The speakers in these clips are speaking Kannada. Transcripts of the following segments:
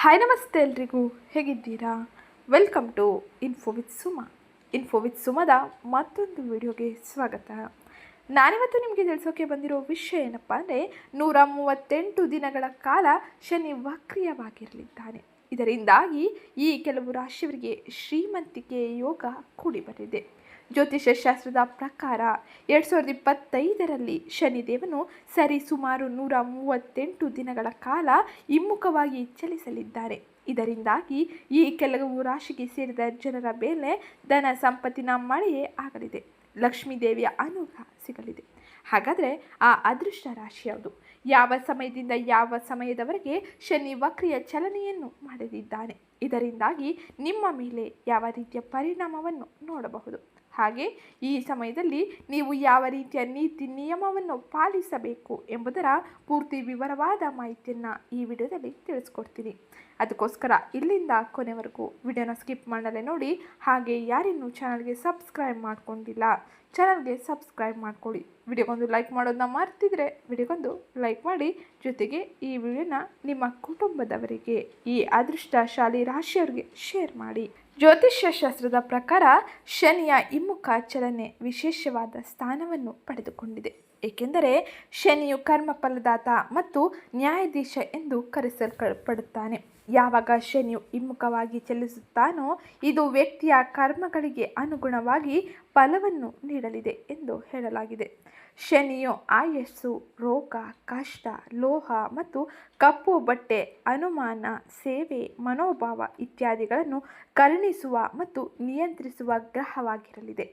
ಹಾಯ್ ನಮಸ್ತೆ ಎಲ್ರಿಗೂ. ಹೇಗಿದ್ದೀರಾ? Welcome to info with Suma info with ಸುಮದ ಮತ್ತೊಂದು ವಿಡಿಯೋಗೆ ಸ್ವಾಗತ. ನಾನಿವತ್ತು ನಿಮಗೆ ತಿಳಿಸೋಕೆ ಬಂದಿರೋ ವಿಷಯ ಏನಪ್ಪ ಅಂದರೆ, ನೂರ ಮೂವತ್ತೆಂಟು ದಿನಗಳ ಕಾಲ ಶನಿ ವಕ್ರಿಯವಾಗಿರಲಿದ್ದಾನೆ. ಇದರಿಂದಾಗಿ ಈ ಕೆಲವು ರಾಶಿಯವರಿಗೆ ಶ್ರೀಮಂತಿಕೆ ಯೋಗ ಕೂಡಿ ಬರಿದೆ ಜ್ಯೋತಿಷ್ಯ ಶಾಸ್ತ್ರದ ಪ್ರಕಾರ ಎರಡು ಸಾವಿರದ ಇಪ್ಪತ್ತೈದರಲ್ಲಿ ಶನಿದೇವನು ಸರಿ ಸುಮಾರು ನೂರ ಮೂವತ್ತೆಂಟು ದಿನಗಳ ಕಾಲ ಹಿಮ್ಮುಖವಾಗಿ ಚಲಿಸಲಿದ್ದಾರೆ. ಇದರಿಂದಾಗಿ ಈ ಕೆಲವು ರಾಶಿಗೆ ಸೇರಿದ ಜನರ ಮೇಲೆ ಧನ ಸಂಪತ್ತಿನ ಮಳೆಯೇ ಆಗಲಿದೆ. ಲಕ್ಷ್ಮೀದೇವಿಯ ಅನುಗ್ರಹ ಸಿಗಲಿದೆ. ಹಾಗಾದರೆ ಆ ಅದೃಷ್ಟ ರಾಶಿ ಯಾವುದು? ಯಾವ ಸಮಯದಿಂದ ಯಾವ ಸಮಯದವರೆಗೆ ಶನಿ ವಕ್ರಿಯ ಚಲನೆಯನ್ನು ಮಾಡಲಿದ್ದಾನೆ? ಇದರಿಂದಾಗಿ ನಿಮ್ಮ ಮೇಲೆ ಯಾವ ರೀತಿಯ ಪರಿಣಾಮವನ್ನು ನೋಡಬಹುದು? ಹಾಗೆ ಈ ಸಮಯದಲ್ಲಿ ನೀವು ಯಾವ ರೀತಿಯ ನೀತಿ ನಿಯಮವನ್ನು ಪಾಲಿಸಬೇಕು ಎಂಬುದರ ಪೂರ್ತಿ ವಿವರವಾದ ಮಾಹಿತಿಯನ್ನು ಈ ವಿಡಿಯೋದಲ್ಲಿ ತಿಳಿಸ್ಕೊಡ್ತೀನಿ. ಅದಕ್ಕೋಸ್ಕರ ಇಲ್ಲಿಂದ ಕೊನೆವರೆಗೂ ವಿಡಿಯೋನ ಸ್ಕಿಪ್ ಮಾಡದೆ ನೋಡಿ, ಹಾಗೆ ಯಾರಿನ್ನೂ ಚಾನಲ್ಗೆ ಸಬ್ಸ್ಕ್ರೈಬ್ ಮಾಡ್ಕೊಂಡಿಲ್ಲ, ಚಾನಲ್ಗೆ ಸಬ್ಸ್ಕ್ರೈಬ್ ಮಾಡ್ಕೊಳ್ಳಿ. ವಿಡಿಯೋಗೊಂದು ಲೈಕ್ ಮಾಡೋದನ್ನ ಮರ್ತಿದ್ರೆ ವಿಡಿಯೋಗೊಂದು ಲೈಕ್ ಮಾಡಿ. ಜೊತೆಗೆ ಈ ವಿಡಿಯೋನ ನಿಮ್ಮ ಕುಟುಂಬದವರಿಗೆ, ಈ ಅದೃಷ್ಟಶಾಲಿ ರಾಶಿಯವರಿಗೆ ಶೇರ್ ಮಾಡಿ. ಜ್ಯೋತಿಷ್ಯ ಶಾಸ್ತ್ರದ ಪ್ರಕಾರ ಶನಿಯ ಹಿಮ್ಮುಖ ಚಲನೆ ವಿಶೇಷವಾದ ಸ್ಥಾನವನ್ನು ಪಡೆದುಕೊಂಡಿದೆ. ಏಕೆಂದರೆ ಶನಿಯು ಕರ್ಮಫಲದಾತ ಮತ್ತು ನ್ಯಾಯಾಧೀಶ ಎಂದು ಕರೆಸಲ್ಪಡುತ್ತಾನೆ. ಯಾವಾಗ ಶನಿಯು ಹಿಮ್ಮುಖವಾಗಿ ಚಲಿಸುತ್ತಾನೋ, ಇದು ವ್ಯಕ್ತಿಯ ಕರ್ಮಗಳಿಗೆ ಅನುಗುಣವಾಗಿ ಫಲವನ್ನು ನೀಡಲಿದೆ ಎಂದು ಹೇಳಲಾಗಿದೆ. ಶನಿಯು ಆಯಸ್ಸು, ರೋಗ, ಕಷ್ಟ, ಲೋಹ ಮತ್ತು ಕಪ್ಪು ಬಟ್ಟೆ, ಅನುಮಾನ, ಸೇವೆ, ಮನೋಭಾವ ಇತ್ಯಾದಿಗಳನ್ನು ಕರುಣಿಸುವ ಮತ್ತು ನಿಯಂತ್ರಿಸುವ ಗ್ರಹವಾಗಿರಲಿದೆ.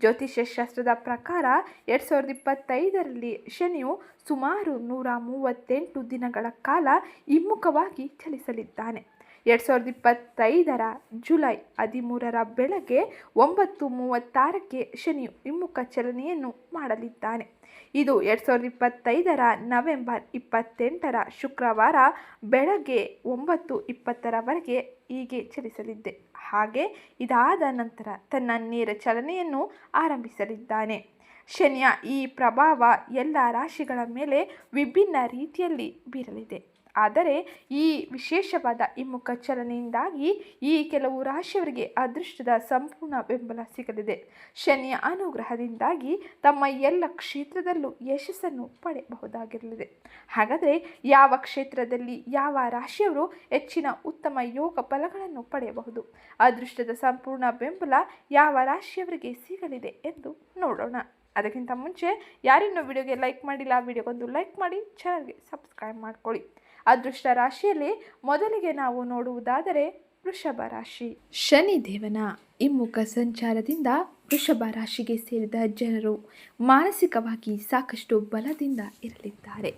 ಜ್ಯೋತಿಷ್ಯ ಶಾಸ್ತ್ರದ ಪ್ರಕಾರ ಎರಡು ಸಾವಿರದ ಇಪ್ಪತ್ತೈದರಲ್ಲಿ ಶನಿಯು ಸುಮಾರು ನೂರ ಮೂವತ್ತೆಂಟು ದಿನಗಳ ಕಾಲ ಹಿಮ್ಮುಖವಾಗಿ ಚಲಿಸಲಿದ್ದಾನೆ. ಎರಡು ಸಾವಿರದ ಇಪ್ಪತ್ತೈದರ ಜುಲೈ ಹದಿಮೂರರ ಬೆಳಗ್ಗೆ ಒಂಬತ್ತು ಮೂವತ್ತಾರಕ್ಕೆ ಶನಿಯು ಹಿಮ್ಮುಖ ಚಲನೆಯನ್ನು ಮಾಡಲಿದ್ದಾನೆ. ಇದು ಎರಡು ಸಾವಿರದ ಇಪ್ಪತ್ತೈದರ ನವೆಂಬರ್ ಇಪ್ಪತ್ತೆಂಟರ ಶುಕ್ರವಾರ ಬೆಳಗ್ಗೆ ಒಂಬತ್ತು ಇಪ್ಪತ್ತರವರೆಗೆ ಹೀಗೆ ಚಲಿಸಲಿದ್ದೆ. ಹಾಗೆ ಇದಾದ ನಂತರ ತನ್ನ ನೇರ ಚಲನೆಯನ್ನು ಆರಂಭಿಸಲಿದ್ದಾನೆ. ಶನಿಯ ಈ ಪ್ರಭಾವ ಎಲ್ಲ ರಾಶಿಗಳ ಮೇಲೆ ವಿಭಿನ್ನ ರೀತಿಯಲ್ಲಿ ಬೀರಲಿದೆ. ಆದರೆ ಈ ವಿಶೇಷವಾದ ಹಿಮ್ಮುಖ ಚಲನೆಯಿಂದಾಗಿ ಈ ಕೆಲವು ರಾಶಿಯವರಿಗೆ ಅದೃಷ್ಟದ ಸಂಪೂರ್ಣ ಬೆಂಬಲ ಸಿಗಲಿದೆ. ಶನಿಯ ಅನುಗ್ರಹದಿಂದಾಗಿ ತಮ್ಮ ಎಲ್ಲ ಕ್ಷೇತ್ರದಲ್ಲೂ ಯಶಸ್ಸನ್ನು ಪಡೆಯಬಹುದಾಗಿರಲಿದೆ. ಹಾಗಾದರೆ ಯಾವ ಕ್ಷೇತ್ರದಲ್ಲಿ ಯಾವ ರಾಶಿಯವರು ಹೆಚ್ಚಿನ ಉತ್ತಮ ಯೋಗ ಫಲಗಳನ್ನು ಪಡೆಯಬಹುದು? ಅದೃಷ್ಟದ ಸಂಪೂರ್ಣ ಬೆಂಬಲ ಯಾವ ರಾಶಿಯವರಿಗೆ ಸಿಗಲಿದೆ ಎಂದು ನೋಡೋಣ. ಅದಕ್ಕಿಂತ ಮುಂಚೆ ಯಾರಿನ್ನೂ ವಿಡಿಯೋಗೆ ಲೈಕ್ ಮಾಡಿಲ್ಲ, ವಿಡಿಯೋಗೊಂದು ಲೈಕ್ ಮಾಡಿ, ಚಾನಲ್ಗೆ ಸಬ್ಸ್ಕ್ರೈಬ್ ಮಾಡ್ಕೊಳ್ಳಿ. ಅದೃಷ್ಟ ರಾಶಿಯಲ್ಲಿ ಮೊದಲಿಗೆ ನಾವು ನೋಡುವುದಾದರೆ ವೃಷಭ ರಾಶಿ. ಶನಿ ದೇವನ ಹಿಮ್ಮುಖ ಸಂಚಾರದಿಂದ ವೃಷಭ ರಾಶಿಗೆ ಸೇರಿದ ಜನರು ಮಾನಸಿಕವಾಗಿ ಸಾಕಷ್ಟು ಬಲದಿಂದ ಇರಲಿದ್ದಾರೆ.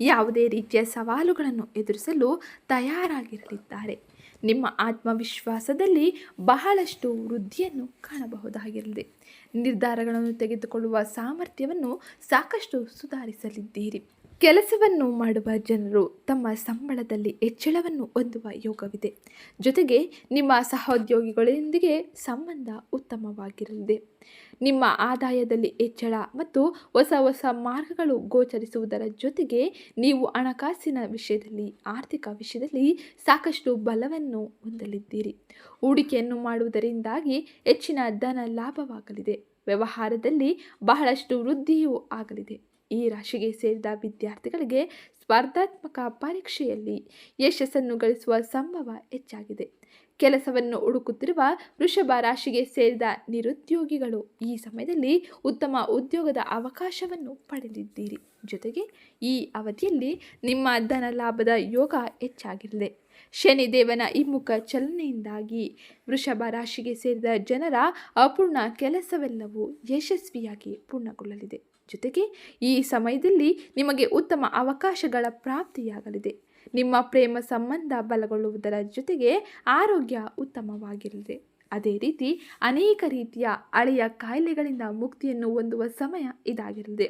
ಯಾವುದೇ ರೀತಿಯ ಸವಾಲುಗಳನ್ನು ಎದುರಿಸಲು ತಯಾರಾಗಿರಲಿದ್ದಾರೆ. ನಿಮ್ಮ ಆತ್ಮವಿಶ್ವಾಸದಲ್ಲಿ ಬಹಳಷ್ಟು ವೃದ್ಧಿಯನ್ನು ಕಾಣಬಹುದಾಗಿರಲಿದೆ ನಿರ್ಧಾರಗಳನ್ನು ತೆಗೆದುಕೊಳ್ಳುವ ಸಾಮರ್ಥ್ಯವನ್ನು ಸಾಕಷ್ಟು ಸುಧಾರಿಸಲಿದ್ದೀರಿ. ಕೆಲಸವನ್ನು ಮಾಡುವ ಜನರು ತಮ್ಮ ಸಂಬಳದಲ್ಲಿ ಹೆಚ್ಚಳವನ್ನು ಹೊಂದುವ ಯೋಗವಿದೆ. ಜೊತೆಗೆ ನಿಮ್ಮ ಸಹೋದ್ಯೋಗಿಗಳೊಂದಿಗೆ ಸಂಬಂಧ ಉತ್ತಮವಾಗಿರಲಿದೆ. ನಿಮ್ಮ ಆದಾಯದಲ್ಲಿ ಹೆಚ್ಚಳ ಮತ್ತು ಹೊಸ ಹೊಸ ಮಾರ್ಗಗಳು ಗೋಚರಿಸುವುದರ ಜೊತೆಗೆ ನೀವು ಹಣಕಾಸಿನ ವಿಷಯದಲ್ಲಿ, ಆರ್ಥಿಕ ವಿಷಯದಲ್ಲಿ ಸಾಕಷ್ಟು ಬಲವನ್ನು ಹೊಂದಲಿದ್ದೀರಿ. ಹೂಡಿಕೆಯನ್ನು ಮಾಡುವುದರಿಂದಾಗಿ ಹೆಚ್ಚಿನ ಧನ ಲಾಭವಾಗಲಿದೆ. ವ್ಯವಹಾರದಲ್ಲಿ ಬಹಳಷ್ಟು ವೃದ್ಧಿಯೂ ಆಗಲಿದೆ. ಈ ರಾಶಿಗೆ ಸೇರಿದ ವಿದ್ಯಾರ್ಥಿಗಳಿಗೆ ಸ್ಪರ್ಧಾತ್ಮಕ ಪರೀಕ್ಷೆಯಲ್ಲಿ ಯಶಸ್ಸನ್ನು ಗಳಿಸುವ ಸಂಭವ ಹೆಚ್ಚಾಗಿದೆ. ಕೆಲಸವನ್ನು ಹುಡುಕುತ್ತಿರುವ ವೃಷಭ ರಾಶಿಗೆ ಸೇರಿದ ನಿರುದ್ಯೋಗಿಗಳು ಈ ಸಮಯದಲ್ಲಿ ಉತ್ತಮ ಉದ್ಯೋಗದ ಅವಕಾಶವನ್ನು ಪಡೆದಿದ್ದೀರಿ. ಜೊತೆಗೆ ಈ ಅವಧಿಯಲ್ಲಿ ನಿಮ್ಮ ಧನ ಲಾಭದ ಯೋಗ ಹೆಚ್ಚಾಗಿರಲಿದೆ ಶನಿದೇವನ ಹಿಮ್ಮುಖ ಚಲನೆಯಿಂದಾಗಿ ವೃಷಭ ರಾಶಿಗೆ ಸೇರಿದ ಜನರ ಅಪೂರ್ಣ ಕೆಲಸವೆಲ್ಲವೂ ಯಶಸ್ವಿಯಾಗಿ ಪೂರ್ಣಗೊಳ್ಳಲಿದೆ. ಜೊತೆಗೆ ಈ ಸಮಯದಲ್ಲಿ ನಿಮಗೆ ಉತ್ತಮ ಅವಕಾಶಗಳ ಪ್ರಾಪ್ತಿಯಾಗಲಿದೆ. ನಿಮ್ಮ ಪ್ರೇಮ ಸಂಬಂಧ ಬಲಗೊಳ್ಳುವುದರ ಜೊತೆಗೆ ಆರೋಗ್ಯ ಉತ್ತಮವಾಗಿರಲಿದೆ. ಅದೇ ರೀತಿ ಅನೇಕ ರೀತಿಯ ಹಳೆಯ ಕಾಯಿಲೆಗಳಿಂದ ಮುಕ್ತಿಯನ್ನು ಹೊಂದುವ ಸಮಯ ಇದಾಗಿರಲಿದೆ.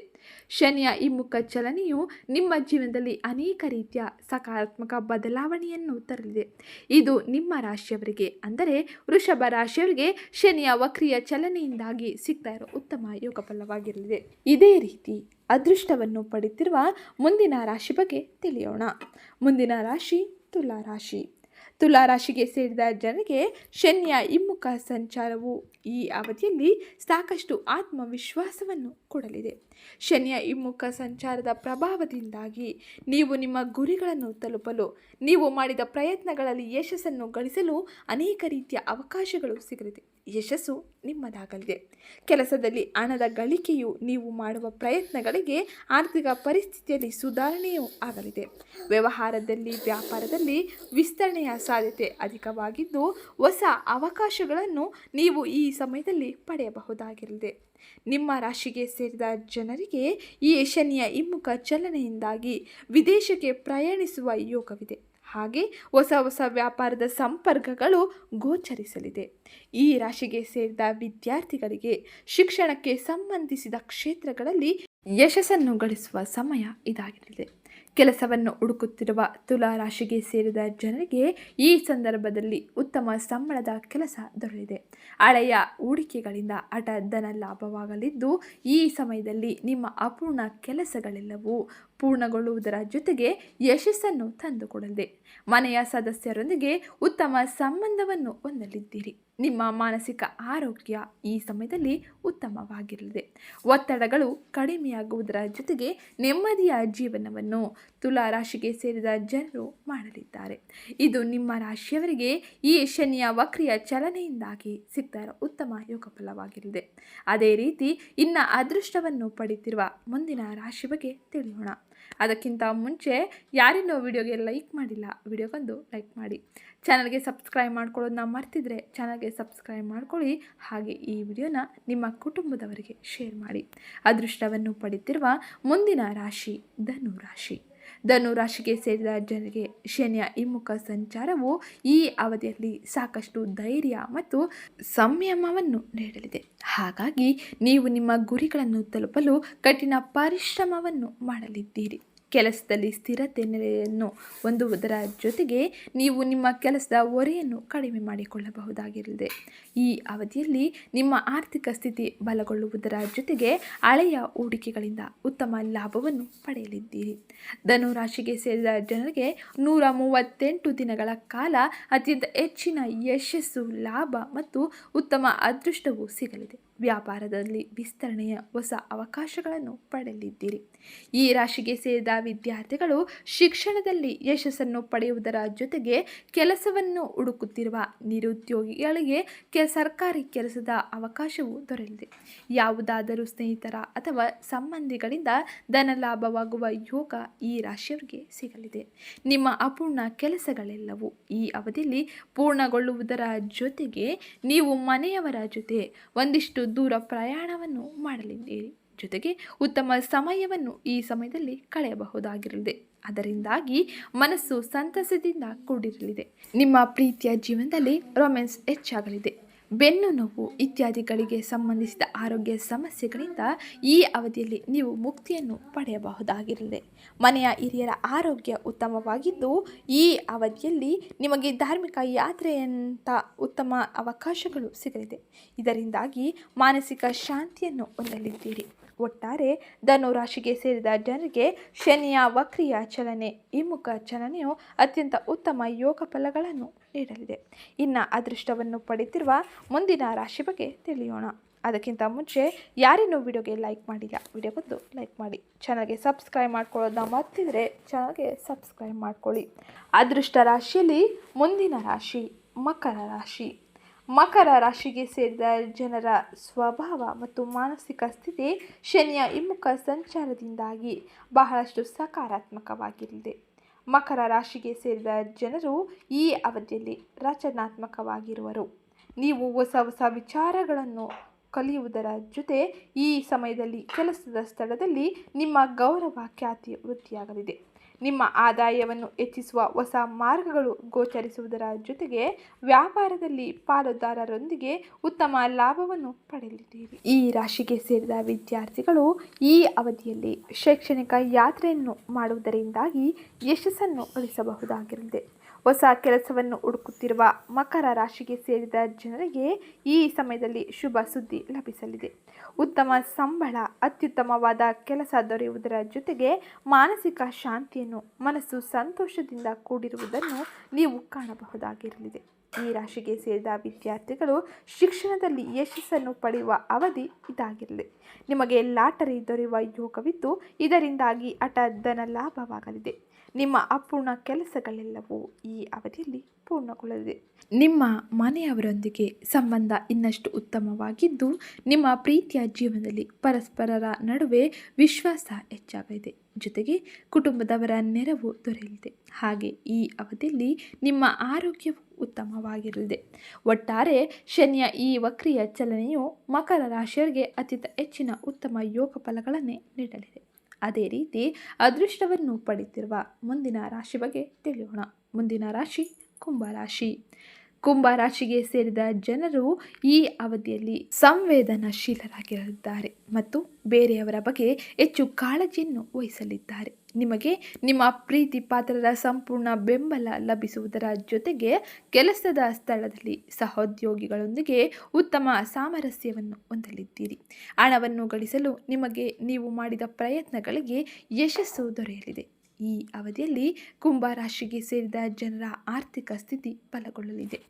ಶನಿಯ ಈ ಮುಖ ಚಲನೆಯು ನಿಮ್ಮ ಜೀವನದಲ್ಲಿ ಅನೇಕ ರೀತಿಯ ಸಕಾರಾತ್ಮಕ ಬದಲಾವಣೆಯನ್ನು ತರಲಿದೆ. ಇದು ನಿಮ್ಮ ರಾಶಿಯವರಿಗೆ, ಅಂದರೆ ವೃಷಭ ರಾಶಿಯವರಿಗೆ ಶನಿಯ ವಕ್ರಿಯ ಚಲನೆಯಿಂದಾಗಿ ಸಿಗ್ತಾ ಇರೋ ಉತ್ತಮ ಯೋಗ ಫಲವಾಗಿರಲಿದೆ ಇದೇ ರೀತಿ ಅದೃಷ್ಟವನ್ನು ಪಡೆಯುತ್ತಿರುವ ಮುಂದಿನ ರಾಶಿ ಬಗ್ಗೆ ತಿಳಿಯೋಣ. ಮುಂದಿನ ರಾಶಿ, ತುಲಾ ರಾಶಿ. ತುಲಾ ರಾಶಿಗೆ ಸೇರಿದ ಜನರಿಗೆ ಶನಿಯ ಹಿಮ್ಮುಖ ಸಂಚಾರವು ಈ ಅವಧಿಯಲ್ಲಿ ಸಾಕಷ್ಟು ಆತ್ಮವಿಶ್ವಾಸವನ್ನು ಕೊಡಲಿದೆ. ಶನಿಯ ಹಿಮ್ಮುಖ ಸಂಚಾರದ ಪ್ರಭಾವದಿಂದಾಗಿ ನೀವು ನಿಮ್ಮ ಗುರಿಗಳನ್ನು ತಲುಪಲು, ನೀವು ಮಾಡಿದ ಪ್ರಯತ್ನಗಳಲ್ಲಿ ಯಶಸ್ಸನ್ನು ಗಳಿಸಲು ಅನೇಕ ರೀತಿಯ ಅವಕಾಶಗಳು ಸಿಗಲಿದೆ. ಯಶಸ್ಸು ನಿಮ್ಮದಾಗಲಿದೆ. ಕೆಲಸದಲ್ಲಿ ಹಣದ ಗಳಿಕೆಯು ನೀವು ಮಾಡುವ ಪ್ರಯತ್ನಗಳಿಗೆ ಆರ್ಥಿಕ ಪರಿಸ್ಥಿತಿಯಲ್ಲಿ ಸುಧಾರಣೆಯೂ ಆಗಲಿದೆ. ವ್ಯವಹಾರದಲ್ಲಿ, ವ್ಯಾಪಾರದಲ್ಲಿ ವಿಸ್ತರಣೆಯ ಸಾಧ್ಯತೆ ಅಧಿಕವಾಗಿದ್ದು, ಹೊಸ ಅವಕಾಶಗಳನ್ನು ನೀವು ಈ ಸಮಯದಲ್ಲಿ ಪಡೆಯಬಹುದಾಗಿರಲಿದೆ. ನಿಮ್ಮ ರಾಶಿಗೆ ಸೇರಿದ ಜನರಿಗೆ ಈ ಶನಿಯ ಹಿಮ್ಮುಖ ಚಲನೆಯಿಂದಾಗಿ ವಿದೇಶಕ್ಕೆ ಪ್ರಯಾಣಿಸುವ ಯೋಗವಿದೆ. ಹಾಗೆ ಹೊಸ ಹೊಸ ವ್ಯಾಪಾರದ ಸಂಪರ್ಕಗಳು ಗೋಚರಿಸಲಿದೆ. ಈ ರಾಶಿಗೆ ಸೇರಿದ ವಿದ್ಯಾರ್ಥಿಗಳಿಗೆ ಶಿಕ್ಷಣಕ್ಕೆ ಸಂಬಂಧಿಸಿದ ಕ್ಷೇತ್ರಗಳಲ್ಲಿ ಯಶಸ್ಸನ್ನು ಗಳಿಸುವ ಸಮಯ ಇದಾಗಿರಲಿದೆ ಕೆಲಸವನ್ನು ಹುಡುಕುತ್ತಿರುವ ತುಲಾ ರಾಶಿಗೆ ಸೇರಿದ ಜನರಿಗೆ ಈ ಸಂದರ್ಭದಲ್ಲಿ ಉತ್ತಮ ಸಂಬಳದ ಕೆಲಸ ದೊರೆಯಿದೆ ಹಳೆಯ ಹೂಡಿಕೆಗಳಿಂದ ಅಟ ಧನ ಲಾಭವಾಗಲಿದ್ದು, ಈ ಸಮಯದಲ್ಲಿ ನಿಮ್ಮ ಅಪೂರ್ಣ ಕೆಲಸಗಳೆಲ್ಲವೂ ಪೂರ್ಣಗೊಳ್ಳುವುದರ ಜೊತೆಗೆ ಯಶಸ್ಸನ್ನು ತಂದುಕೊಡಲಿದೆ ಮನೆಯ ಸದಸ್ಯರೊಂದಿಗೆ ಉತ್ತಮ ಸಂಬಂಧವನ್ನು ಹೊಂದಲಿದ್ದೀರಿ. ನಿಮ್ಮ ಮಾನಸಿಕ ಆರೋಗ್ಯ ಈ ಸಮಯದಲ್ಲಿ ಉತ್ತಮವಾಗಿರಲಿದೆ. ಒತ್ತಡಗಳು ಕಡಿಮೆಯಾಗುವುದರ ಜೊತೆಗೆ ನೆಮ್ಮದಿಯ ಜೀವನವನ್ನು ತುಲಾ ರಾಶಿಗೆ ಸೇರಿದ ಜನರು ಮಾಡಲಿದ್ದಾರೆ. ಇದು ನಿಮ್ಮ ರಾಶಿಯವರಿಗೆ ಈ ಶನಿಯ ವಕ್ರಿಯ ಚಲನೆಯಿಂದಾಗಿ ಇರೋ ಉತ್ತಮ ಯೋಗ ಫಲವಾಗಿರಲಿದೆ. ಅದೇ ರೀತಿ ಇನ್ನ ಅದೃಷ್ಟವನ್ನು ಪಡೆಯುತ್ತಿರುವ ಮುಂದಿನ ರಾಶಿ ಬಗ್ಗೆ ತಿಳಿಯೋಣ. ಅದಕ್ಕಿಂತ ಮುಂಚೆ ಯಾರಿನ್ನೂ ವಿಡಿಯೋಗೆ ಲೈಕ್ ಮಾಡಿಲ್ಲ, ವಿಡಿಯೋಗೊಂದು ಲೈಕ್ ಮಾಡಿ. ಚಾನಲ್ಗೆ ಸಬ್ಸ್ಕ್ರೈಬ್ ಮಾಡ್ಕೊಳ್ಳೋದನ್ನ ಮರ್ತಿದ್ರೆ ಚಾನಲ್ಗೆ ಸಬ್ಸ್ಕ್ರೈಬ್ ಮಾಡ್ಕೊಳ್ಳಿ, ಹಾಗೆ ಈ ವಿಡಿಯೋನ ನಿಮ್ಮ ಕುಟುಂಬದವರಿಗೆ ಶೇರ್ ಮಾಡಿ. ಅದೃಷ್ಟವನ್ನು ಪಡೆಯುತ್ತಿರುವ ಮುಂದಿನ ರಾಶಿ ಧನು ರಾಶಿ ಧನು ರಾಶಿಗೆ ಸೇರಿದ ಜನರಿಗೆ ಶನಿಯ ಹಿಮ್ಮುಖ ಸಂಚಾರವು ಈ ಅವಧಿಯಲ್ಲಿ ಸಾಕಷ್ಟು ಧೈರ್ಯ ಮತ್ತು ಸಂಯಮವನ್ನು ನೀಡಲಿದೆ. ಹಾಗಾಗಿ ನೀವು ನಿಮ್ಮ ಗುರಿಗಳನ್ನು ತಲುಪಲು ಕಠಿಣ ಪರಿಶ್ರಮವನ್ನು ಮಾಡಲಿದ್ದೀರಿ. ಕೆಲಸದಲ್ಲಿ ಸ್ಥಿರತೆ ನೆಲೆಯನ್ನು ಹೊಂದುವುದರ ಜೊತೆಗೆ ನೀವು ನಿಮ್ಮ ಕೆಲಸದ ಹೊರೆಯನ್ನು ಕಡಿಮೆ ಮಾಡಿಕೊಳ್ಳಬಹುದಾಗಿರಲಿದೆ. ಈ ಅವಧಿಯಲ್ಲಿ ನಿಮ್ಮ ಆರ್ಥಿಕ ಸ್ಥಿತಿ ಬಲಗೊಳ್ಳುವುದರ ಜೊತೆಗೆ ಹಳೆಯ ಹೂಡಿಕೆಗಳಿಂದ ಉತ್ತಮ ಲಾಭವನ್ನು ಪಡೆಯಲಿದ್ದೀರಿ. ಧನುರಾಶಿಗೆ ಸೇರಿದ ಜನರಿಗೆ ನೂರ ಮೂವತ್ತೆಂಟು ದಿನಗಳ ಕಾಲ ಅತ್ಯಂತ ಹೆಚ್ಚಿನ ಯಶಸ್ಸು, ಲಾಭ ಮತ್ತು ಉತ್ತಮ ಅದೃಷ್ಟವು ಸಿಗಲಿದೆ. ವ್ಯಾಪಾರದಲ್ಲಿ ವಿಸ್ತರಣೆಯ ಹೊಸ ಅವಕಾಶಗಳನ್ನು ಪಡೆಯಲಿದ್ದೀರಿ ಈ ರಾಶಿಗೆ ಸೇರಿದ ವಿದ್ಯಾರ್ಥಿಗಳು ಶಿಕ್ಷಣದಲ್ಲಿ ಯಶಸ್ಸನ್ನು ಪಡೆಯುವುದರ ಜೊತೆಗೆ ಕೆಲಸವನ್ನು ಹುಡುಕುತ್ತಿರುವ ನಿರುದ್ಯೋಗಿಗಳಿಗೆ ಕೆ ಸರ್ಕಾರಿ ಕೆಲಸದ ಅವಕಾಶವು ದೊರೆಯಲಿದೆ. ಯಾವುದಾದರೂ ಸ್ನೇಹಿತರ ಅಥವಾ ಸಂಬಂಧಿಗಳಿಂದ ಧನ ಲಾಭವಾಗುವ ಯೋಗ ಈ ರಾಶಿಯವರಿಗೆ ಸಿಗಲಿದೆ. ನಿಮ್ಮ ಅಪೂರ್ಣ ಕೆಲಸಗಳೆಲ್ಲವೂ ಈ ಅವಧಿಯಲ್ಲಿ ಪೂರ್ಣಗೊಳ್ಳುವುದರ ಜೊತೆಗೆ ನೀವು ಮನೆಯವರ ಜೊತೆ ಒಂದಿಷ್ಟು ದೂರ ಪ್ರಯಾಣವನ್ನು ಮಾಡಲಿದ್ದೀರಿ. ಜೊತೆಗೆ ಉತ್ತಮ ಸಮಯವನ್ನು ಈ ಸಮಯದಲ್ಲಿ ಕಳೆಯಬಹುದಾಗಿರಲಿದೆ. ಅದರಿಂದಾಗಿ ಮನಸ್ಸು ಸಂತಸದಿಂದ ಕೂಡಿರಲಿದೆ. ನಿಮ್ಮ ಪ್ರೀತಿಯ ಜೀವನದಲ್ಲಿ ರೊಮ್ಯಾನ್ಸ್ ಹೆಚ್ಚಾಗಲಿದೆ. ಬೆನ್ನು ನೋವು ಇತ್ಯಾದಿಗಳಿಗೆ ಸಂಬಂಧಿಸಿದ ಆರೋಗ್ಯ ಸಮಸ್ಯೆಗಳಿಂದ ಈ ಅವಧಿಯಲ್ಲಿ ನೀವು ಮುಕ್ತಿಯನ್ನು ಪಡೆಯಬಹುದಾಗಿರಲಿದೆ ಮನೆಯ ಹಿರಿಯರ ಆರೋಗ್ಯ ಉತ್ತಮವಾಗಿದ್ದು, ಈ ಅವಧಿಯಲ್ಲಿ ನಿಮಗೆ ಧಾರ್ಮಿಕ ಯಾತ್ರೆಯಂಥ ಉತ್ತಮ ಅವಕಾಶಗಳು ಸಿಗಲಿದೆ. ಇದರಿಂದಾಗಿ ಮಾನಸಿಕ ಶಾಂತಿಯನ್ನು ಹೊಂದಲಿದ್ದೀರಿ. ಒಟ್ಟಾರೆ ಧನು ರಾಶಿಗೆ ಸೇರಿದ ಜನರಿಗೆ ಶನಿಯ ವಕ್ರಿಯ ಚಲನೆ, ಈ ಮುಖ ಚಲನೆಯು ಅತ್ಯಂತ ಉತ್ತಮ ಯೋಗ ಫಲಗಳನ್ನು ನೀಡಲಿದೆ. ಇನ್ನು ಅದೃಷ್ಟವನ್ನು ಪಡೆಯುತ್ತಿರುವ ಮುಂದಿನ ರಾಶಿ ಬಗ್ಗೆ ತಿಳಿಯೋಣ. ಅದಕ್ಕಿಂತ ಮುಂಚೆ ಯಾರೇನೂ ವಿಡಿಯೋಗೆ ಲೈಕ್ ಮಾಡಿಲ್ಲ ವಿಡಿಯೋಗೊಂದು ಲೈಕ್ ಮಾಡಿ. ಚಾನಲ್ಗೆ ಸಬ್ಸ್ಕ್ರೈಬ್ ಮಾಡ್ಕೊಳ್ಳೋದನ್ನ ಮರ್ತಿದ್ರೆ ಚಾನಲ್ಗೆ ಸಬ್ಸ್ಕ್ರೈಬ್ ಮಾಡ್ಕೊಳ್ಳಿ. ಅದೃಷ್ಟ ರಾಶಿಯಲ್ಲಿ ಮುಂದಿನ ರಾಶಿ ಮಕರ ರಾಶಿ. ಮಕರ ರಾಶಿಗೆ ಸೇರಿದ ಜನರ ಸ್ವಭಾವ ಮತ್ತು ಮಾನಸಿಕ ಸ್ಥಿತಿ ಶನಿಯ ಹಿಮ್ಮುಖ ಸಂಚಾರದಿಂದಾಗಿ ಬಹಳಷ್ಟು ಸಕಾರಾತ್ಮಕವಾಗಿರಲಿದೆ. ಮಕರ ರಾಶಿಗೆ ಸೇರಿದ ಜನರು ಈ ಅವಧಿಯಲ್ಲಿ ರಚನಾತ್ಮಕವಾಗಿರುವರು. ನೀವು ಹೊಸ ಹೊಸ ವಿಚಾರಗಳನ್ನು ಕಲಿಯುವುದರ ಜೊತೆ ಈ ಸಮಯದಲ್ಲಿ ಕೆಲಸದ ಸ್ಥಳದಲ್ಲಿ ನಿಮ್ಮ ಗೌರವ ಖ್ಯಾತಿ ವೃದ್ಧಿಯಾಗಲಿದೆ. ನಿಮ್ಮ ಆದಾಯವನ್ನು ಹೆಚ್ಚಿಸುವ ಹೊಸ ಮಾರ್ಗಗಳು ಗೋಚರಿಸುವುದರ ಜೊತೆಗೆ ವ್ಯಾಪಾರದಲ್ಲಿ ಪಾಲುದಾರರೊಂದಿಗೆ ಉತ್ತಮ ಲಾಭವನ್ನು ಪಡೆಯಲಿದ್ದೀರಿ. ಈ ರಾಶಿಗೆ ಸೇರಿದ ವಿದ್ಯಾರ್ಥಿಗಳು ಈ ಅವಧಿಯಲ್ಲಿ ಶೈಕ್ಷಣಿಕ ಯಾತ್ರೆಯನ್ನು ಮಾಡುವುದರಿಂದಾಗಿ ಯಶಸ್ಸನ್ನು ಗಳಿಸಬಹುದಾಗಿರಲಿದೆ. ಹೊಸ ಕೆಲಸವನ್ನು ಹುಡುಕುತ್ತಿರುವ ಮಕರ ರಾಶಿಗೆ ಸೇರಿದ ಜನರಿಗೆ ಈ ಸಮಯದಲ್ಲಿ ಶುಭ ಸುದ್ದಿ ಲಭಿಸಲಿದೆ. ಉತ್ತಮ ಸಂಬಳ, ಅತ್ಯುತ್ತಮವಾದ ಕೆಲಸ ದೊರೆಯುವುದರ ಜೊತೆಗೆ ಮಾನಸಿಕ ಶಾಂತಿಯನ್ನು, ಮನಸ್ಸು ಸಂತೋಷದಿಂದ ಕೂಡಿರುವುದನ್ನು ನೀವು ಕಾಣಬಹುದಾಗಿರಲಿದೆ. ಈ ರಾಶಿಗೆ ಸೇರಿದ ವಿದ್ಯಾರ್ಥಿಗಳು ಶಿಕ್ಷಣದಲ್ಲಿ ಯಶಸ್ಸನ್ನು ಪಡೆಯುವ ಅವಧಿ ಇದಾಗಿರಲಿ ನಿಮಗೆ ಲಾಟರಿ ದೊರೆಯುವ ಯೋಗವಿದ್ದು ಇದರಿಂದಾಗಿ ಹಠ ಧನ ಲಾಭವಾಗಲಿದೆ. ನಿಮ್ಮ ಅಪೂರ್ಣ ಕೆಲಸಗಳೆಲ್ಲವೂ ಈ ಅವಧಿಯಲ್ಲಿ ಪೂರ್ಣಗೊಳ್ಳಲಿದೆ. ನಿಮ್ಮ ಮನೆಯವರೊಂದಿಗೆ ಸಂಬಂಧ ಇನ್ನಷ್ಟು ಉತ್ತಮವಾಗಿದ್ದು, ನಿಮ್ಮ ಪ್ರೀತಿಯ ಜೀವನದಲ್ಲಿ ಪರಸ್ಪರರ ನಡುವೆ ವಿಶ್ವಾಸ ಹೆಚ್ಚಾಗಲಿದೆ. ಜೊತೆಗೆ ಕುಟುಂಬದವರ ನೆರವು ದೊರೆಯಲಿದೆ. ಹಾಗೆ ಈ ಅವಧಿಯಲ್ಲಿ ನಿಮ್ಮ ಆರೋಗ್ಯವು ಉತ್ತಮವಾಗಿರಲಿದೆ. ಒಟ್ಟಾರೆ ಶನಿಯ ಈ ವಕ್ರಿಯ ಚಲನೆಯು ಮಕರ ರಾಶಿಯರಿಗೆ ಅತ್ಯಂತ ಹೆಚ್ಚಿನ ಉತ್ತಮ ಯೋಗ ಫಲಗಳನ್ನೇ ನೀಡಲಿದೆ. ಅದೇ ರೀತಿ ಅದೃಷ್ಟವನ್ನು ಪಡೆಯುತ್ತಿರುವ ಮುಂದಿನ ರಾಶಿ ಬಗ್ಗೆ ತಿಳಿಯೋಣ. ಮುಂದಿನ ರಾಶಿ ಕುಂಭರಾಶಿ ಕುಂಭರಾಶಿಗೆ ಸೇರಿದ ಜನರು ಈ ಅವಧಿಯಲ್ಲಿ ಸಂವೇದನಾಶೀಲರಾಗಿರಲಿದ್ದಾರೆ ಮತ್ತು ಬೇರೆಯವರ ಬಗ್ಗೆ ಹೆಚ್ಚು ಕಾಳಜಿಯನ್ನು ವಹಿಸಲಿದ್ದಾರೆ. ನಿಮಗೆ ನಿಮ್ಮ ಪ್ರೀತಿ ಪಾತ್ರರ ಸಂಪೂರ್ಣ ಬೆಂಬಲ ಲಭಿಸುವುದರ ಜೊತೆಗೆ ಕೆಲಸದ ಸ್ಥಳದಲ್ಲಿ ಸಹೋದ್ಯೋಗಿಗಳೊಂದಿಗೆ ಉತ್ತಮ ಸಾಮರಸ್ಯವನ್ನು ಹೊಂದಲಿದ್ದೀರಿ. ಹಣವನ್ನು ಗಳಿಸಲು ನಿಮಗೆ ನೀವು ಮಾಡಿದ ಪ್ರಯತ್ನಗಳಿಗೆ ಯಶಸ್ಸು ದೊರೆಯಲಿದೆ. ಈ ಅವಧಿಯಲ್ಲಿ ಕುಂಭ ರಾಶಿಗೆ ಸೇರಿದ ಜನರ ಆರ್ಥಿಕ ಸ್ಥಿತಿ ಬಲಗೊಳ್ಳಲಿದೆ.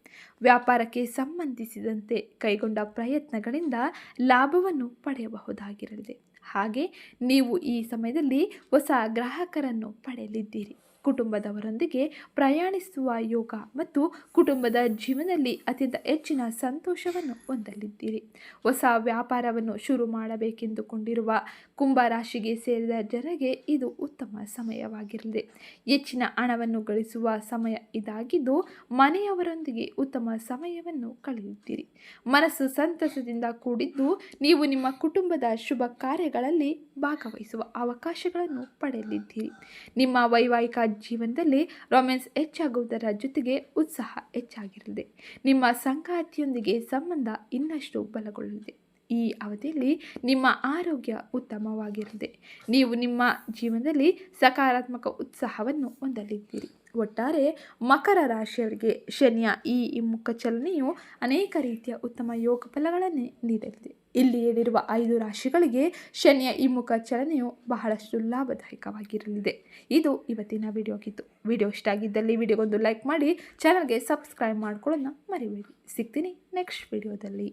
ವ್ಯಾಪಾರಕ್ಕೆ ಸಂಬಂಧಿಸಿದಂತೆ ಕೈಗೊಂಡ ಪ್ರಯತ್ನಗಳಿಂದ ಲಾಭವನ್ನು ಪಡೆಯಬಹುದಾಗಿರಲಿದೆ. ಹಾಗೆ ನೀವು ಈ ಸಮಯದಲ್ಲಿ ಹೊಸ ಗ್ರಾಹಕರನ್ನು ಪಡೆಯಲಿದ್ದೀರಿ. ಕುಟುಂಬದವರೊಂದಿಗೆ ಪ್ರಯಾಣಿಸುವ ಯೋಗ ಮತ್ತು ಕುಟುಂಬದ ಜೀವನದಲ್ಲಿ ಅತ್ಯಂತ ಹೆಚ್ಚಿನ ಸಂತೋಷವನ್ನು ಹೊಂದಲಿದ್ದೀರಿ. ಹೊಸ ವ್ಯಾಪಾರವನ್ನು ಶುರು ಮಾಡಬೇಕೆಂದುಕೊಂಡಿರುವ ಕುಂಭರಾಶಿಗೆ ಸೇರಿದ ಜನರಿಗೆ ಇದು ಉತ್ತಮ ಸಮಯವಾಗಿರಲಿದೆ ಹೆಚ್ಚಿನ ಹಣವನ್ನು ಗಳಿಸುವ ಸಮಯ ಇದಾಗಿದ್ದು ಮನೆಯವರೊಂದಿಗೆ ಉತ್ತಮ ಸಮಯವನ್ನು ಕಳೆಯುತ್ತೀರಿ. ಮನಸ್ಸು ಸಂತಸದಿಂದ ಕೂಡಿದ್ದು ನೀವು ನಿಮ್ಮ ಕುಟುಂಬದ ಶುಭ ಕಾರ್ಯಗಳಲ್ಲಿ ಭಾಗವಹಿಸುವ ಅವಕಾಶಗಳನ್ನು ಪಡೆಯಲಿದ್ದೀರಿ. ನಿಮ್ಮ ವೈವಾಹಿಕ ಜೀವನದಲ್ಲಿ ರೊಮ್ಯಾನ್ಸ್ ಹೆಚ್ಚಾಗುವುದರ ಜೊತೆಗೆ ಉತ್ಸಾಹ ಹೆಚ್ಚಾಗಿರಲಿದೆ. ನಿಮ್ಮ ಸಂಗಾತಿಯೊಂದಿಗೆ ಸಂಬಂಧ ಇನ್ನಷ್ಟು ಬಲಗೊಳ್ಳಲಿದೆ ಈ ಅವಧಿಯಲ್ಲಿ ನಿಮ್ಮ ಆರೋಗ್ಯ ಉತ್ತಮವಾಗಿರಲಿದೆ. ನೀವು ನಿಮ್ಮ ಜೀವನದಲ್ಲಿ ಸಕಾರಾತ್ಮಕ ಉತ್ಸಾಹವನ್ನು ಹೊಂದಲಿದ್ದೀರಿ. ಒಟ್ಟಾರೆ ಮಕರ ರಾಶಿಯವರಿಗೆ ಶನಿಯ ಈ ಹಿಮ್ಮುಖ ಚಲನೆಯು ಅನೇಕ ರೀತಿಯ ಉತ್ತಮ ಯೋಗ ಫಲಗಳನ್ನೇ ನೀಡಲಿದೆ. ಇಲ್ಲಿ ಹೇಳಿರುವ ಐದು ರಾಶಿಗಳಿಗೆ ಶನಿಯ ಈ ಮುಖ ಚಲನೆಯು ಬಹಳಷ್ಟು ಲಾಭದಾಯಕವಾಗಿರಲಿದೆ. ಇದು ಇವತ್ತಿನ ವಿಡಿಯೋಗಿತ್ತು. ವಿಡಿಯೋ ಇಷ್ಟ ಆಗಿದ್ದಲ್ಲಿ ವಿಡಿಯೋಗೊಂದು ಲೈಕ್ ಮಾಡಿ, ಚಾನಲ್ಗೆ ಸಬ್ಸ್ಕ್ರೈಬ್ ಮಾಡ್ಕೊಳ್ಳೋಣ ಮರಿಬೇಡಿ. ಸಿಗ್ತೀನಿ ನೆಕ್ಸ್ಟ್ ವಿಡಿಯೋದಲ್ಲಿ.